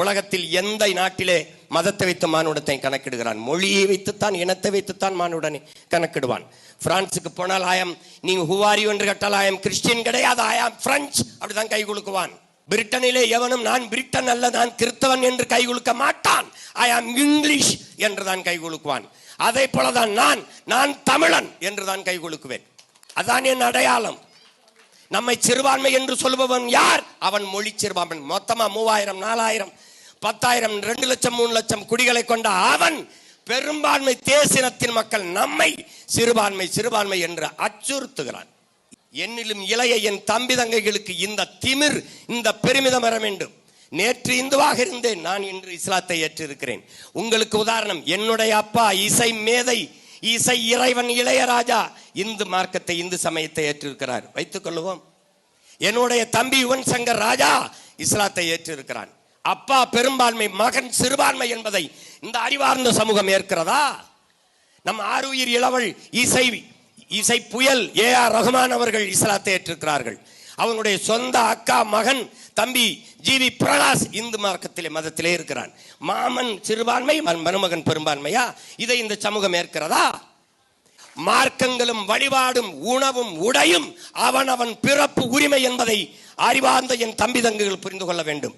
உலகத்தில் எந்த நாட்டிலே மதத்தை வைத்து மானுடத்தை கணக்கிடுகிறான்? மொழியை வைத்துத்தான் இனத்தை வைத்துத்தான் மானுடனை கணக்கிடுவான். பிரான்சுக்கு போனால் ஆயம் நீங்க ஹுவாரி என்று கேட்டால் ஆயம் கிறிஸ்டின் கிடையாது ஆயாம் பிரெஞ்சு அப்படிதான் கை கொடுக்குவான் பிரிட்டனிலே எவனும் நான் பிரிட்டன் அல்ல நான் கிறிஸ்தவன் என்று கை கொடுக்க மாட்டான். ஐ ஆம் இங்கிலீஷ் என்று தான் கை கொடுக்குவான் அதே போலதான் நான் நான் தமிழன் என்று தான் கை கொடுக்குவேன் அதான் என் அடையாளம். நம்மை சிறுபான்மை என்று சொல்பவன் யார்? அவன் மொழி சிறுபான்மை. மொத்தமா மூவாயிரம் நாலாயிரம் பத்தாயிரம் ரெண்டு லட்சம் மூணு லட்சம் குடிகளை கொண்ட அவன் பெரும்பான்மை தேசினத்தின் மக்கள் நம்மை சிறுபான்மை சிறுபான்மை என்று அச்சுறுத்துகிறான். என்னிலும் இளைய என் தம்பி தங்கைகளுக்கு இந்த திமிர் இந்த பெருமிதம் வர வேண்டும். நேற்று இந்துவாக இருந்தேன். நான் இன்று இஸ்லாத்தை ஏற்றிருக்கிறேன். உங்களுக்கு உதாரணம் என்னுடைய அப்பா இசை மேதை இசை இறைவன் இளையராஜா இந்து மார்க்கத்தை இந்து சமயத்தை ஏற்றிருக்கிறார். வைத்துக்கொள்ளுவோம் என்னுடைய தம்பி யுவன் சங்கர் ராஜா இஸ்லாத்தை ஏற்றிருக்கிறான். அப்பா பெரும்பான்மை மகன் சிறுபான்மை என்பதை இந்த அறிவார்ந்த சமூகம் ஏற்கிறதா? நம் ஆருயிர் இளவல் இசை இசை புயல் ஏ ஆர் ரஹ்மான் அவர்கள் இஸ்லாத்தை ஏற்றிருக்கிறார்கள். அவனுடைய சொந்த அக்கா மகன் தம்பி ஜிவி பிரகாஷ் இந்து மார்க்கத்திலே மதத்திலே இருக்கிறான். மாமன் சிறுபான்மை மருமகன் பெரும்பான்மையா? இதை இந்த சமூகம் ஏற்கிறதா? மார்க்கங்களும் வழிபாடும் உணவும் உடையும் அவன் அவன் பிறப்பு உரிமை என்பதை அறிவார்ந்த என் தம்பி தங்குகள் புரிந்து கொள்ள வேண்டும்.